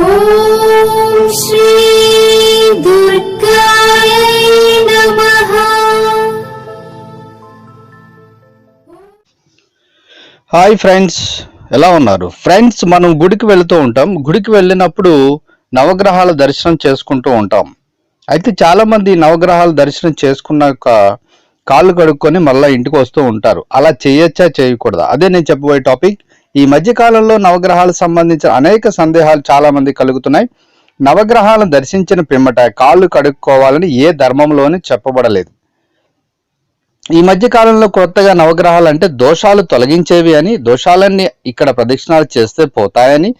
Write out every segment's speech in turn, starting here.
Hi friends ఎలా ఉన్నారు? Friends మనం గుడికి వెళుతూ ఉంటాం. గుడికి వెళ్ళినప్పుడు నవగ్రహాల దర్శనం చేసుకుంటూ ఉంటాం. అయితే చాలామంది నవగ్రహాల దర్శనం చేసుకున్నాక కాళ్ళు కడుక్కొని మళ్ళీ ఇంటికి వస్తూ ఉంటారు. అలా చేయొచ్చా చేయకూడదా? అదే నేను చెప్పబోయే టాపిక్ ఈ మధ్యకాలంలో నవగ్రహాలకు సంబంధించిన అనేక సందేహాలు చాలా మంది కలుగుతున్నాయి. నవగ్రహాలను దర్శించిన పిమ్మట కాళ్ళు కడుక్కోవాలని ఏ ధర్మంలోని చెప్పబడలేదు. ఈ మధ్య కాలంలో కొత్తగా నవగ్రహాలు అంటే దోషాలు తొలగించేవి అని దోషాలన్నీ ఇక్కడ ప్రదక్షిణాలు చేస్తే పోతాయని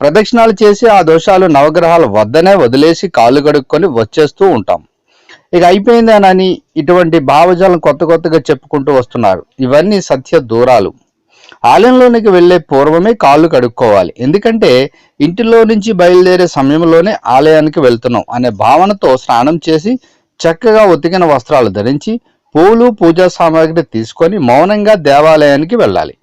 ప్రదక్షిణాలు చేసి ఆ దోషాలు నవగ్రహాల వద్దనే వదిలేసి కాళ్ళు కడుక్కొని వచ్చేస్తూ ఉంటాం. ఇక అయిపోయిందేనని ఇటువంటి భావజాలం కొత్త కొత్తగా చెప్పుకుంటూ వస్తున్నారు. ఇవన్నీ సత్య దూరాలు. ఆలయంలోనికి వెళ్ళే పూర్వమే కాళ్ళు కడుక్కోవాలి. ఎందుకంటే ఇంటిలో నుంచి బయలుదేరే సమయంలోనే ఆలయానికి వెళ్తున్నాం అనే భావనతో స్నానం చేసి చక్కగా ఉతికిన వస్త్రాలు ధరించి పూలు పూజా సామాగ్రి తీసుకొని మౌనంగా దేవాలయానికి వెళ్ళాలి.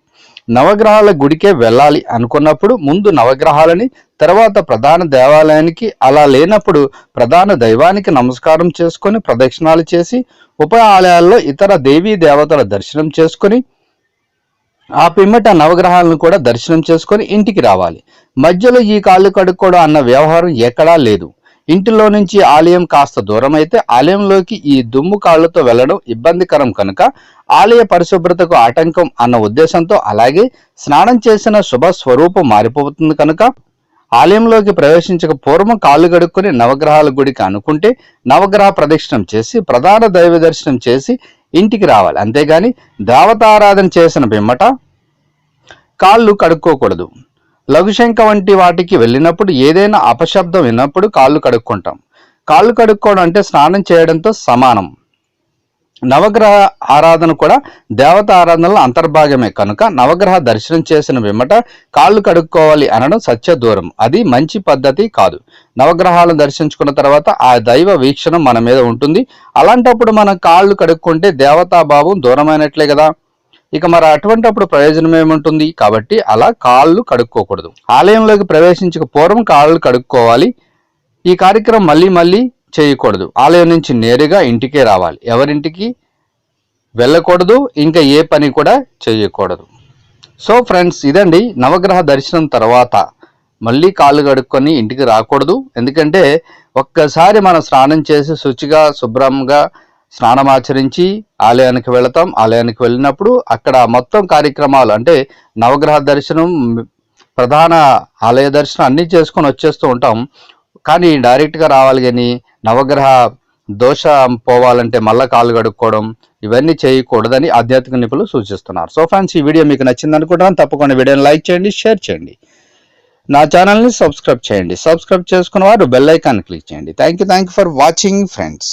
నవగ్రహాల గుడికే వెళ్ళాలి అనుకున్నప్పుడు ముందు నవగ్రహాలని తర్వాత ప్రధాన దేవాలయానికి అలా లేనప్పుడు ప్రధాన దైవానికి నమస్కారం చేసుకొని ప్రదక్షిణాలు చేసి ఉప ఆలయాల్లో ఇతర దేవీ దేవతల దర్శనం చేసుకొని ఆ పిమ్మట నవగ్రహాలను కూడా దర్శనం చేసుకొని ఇంటికి రావాలి. మధ్యలో ఈ కాళ్ళు కడుక్కోవడం అన్న వ్యవహారం ఎక్కడా లేదు. ఇంటిలో నుంచి ఆలయం కాస్త దూరం అయితే ఆలయంలోకి ఈ దుమ్ము కాళ్ళతో వెళ్ళడం ఇబ్బందికరం కనుక ఆలయ పరిశుభ్రతకు ఆటంకం అన్న ఉద్దేశంతో అలాగే స్నానం చేసిన శుభ స్వరూపం మారిపోతుంది కనుక ఆలయంలోకి ప్రవేశించక పూర్వం కాళ్ళు గడుక్కుని నవగ్రహాల గుడికి అనుకుంటే నవగ్రహ ప్రదక్షిణం చేసి ప్రధాన దైవ దర్శనం చేసి ఇంటికి రావాలి. అంతేగాని దేవతారాధన చేసిన పిమ్మట కాళ్ళు కడుక్కోకూడదు. లఘుశంక వంటి వాటికి వెళ్ళినప్పుడు ఏదైనా అపశబ్దం విన్నప్పుడు కాళ్ళు కడుక్కుంటాం. కాళ్ళు కడుక్కోవడం అంటే స్నానం చేయడంతో సమానం. నవగ్రహ ఆరాధన కూడా దేవత ఆరాధనలో అంతర్భాగమే కనుక నవగ్రహ దర్శనం చేసిన వెంబట కాళ్ళు కడుక్కోవాలి అనడం సత్య దూరం. అది మంచి పద్ధతి కాదు. నవగ్రహాలను దర్శించుకున్న తర్వాత ఆ దైవ వీక్షణం మన మీద ఉంటుంది. అలాంటప్పుడు మనం కాళ్ళు కడుక్కుంటే దేవతాభావం దూరమైనట్లే కదా. ఇక మరి అటువంటప్పుడు ప్రయోజనం ఏముంటుంది? కాబట్టి అలా కాళ్ళు కడుక్కోకూడదు. ఆలయంలోకి ప్రవేశించక పూర్వం కాళ్ళు కడుక్కోవాలి. ఈ కార్యక్రమం మళ్ళీ మళ్ళీ చేయకూడదు. ఆలయం నుంచి నేరుగా ఇంటికే రావాలి. ఎవరింటికి? వెళ్ళకూడదు. ఇంకా ఏ పని కూడా చేయకూడదు. సో ఫ్రెండ్స్ ఇదండి నవగ్రహ దర్శనం తర్వాత. మళ్ళీ కాళ్ళు కడుక్కొని ఇంటికి రాకూడదు. ఎందుకంటే ఒక్కసారి మనం స్నానం చేసి శుచిగా శుభ్రంగా స్నానం ఆచరించి ఆలయానికి వెళతాం. ఆలయానికి వెళ్ళినప్పుడు అక్కడ మొత్తం కార్యక్రమాలు అంటే నవగ్రహ దర్శనం ప్రధాన ఆలయ దర్శనం అన్నీ చేసుకొని వచ్చేస్తూ ఉంటాం. కానీ డైరెక్ట్గా రావాలి కానీ నవగ్రహ దోష పోవాలంటే మళ్ళా కాళ్ళు కడుక్కోవడం ఇవన్నీ చేయకూడదని ఆధ్యాత్మిక నిపుణులు సూచిస్తున్నారు. సో ఫ్రెండ్స్ ఈ వీడియో మీకు నచ్చింది అనుకుంటున్నాను తప్పకుండా వీడియోని లైక్ చేయండి షేర్ చేయండి. నా ఛానల్ని సబ్స్క్రైబ్ చేయండి. సబ్స్క్రైబ్ చేసుకున్న వారు బెల్ ఐకాన్ క్లిక్ చేయండి. Thank you thank you for watching friends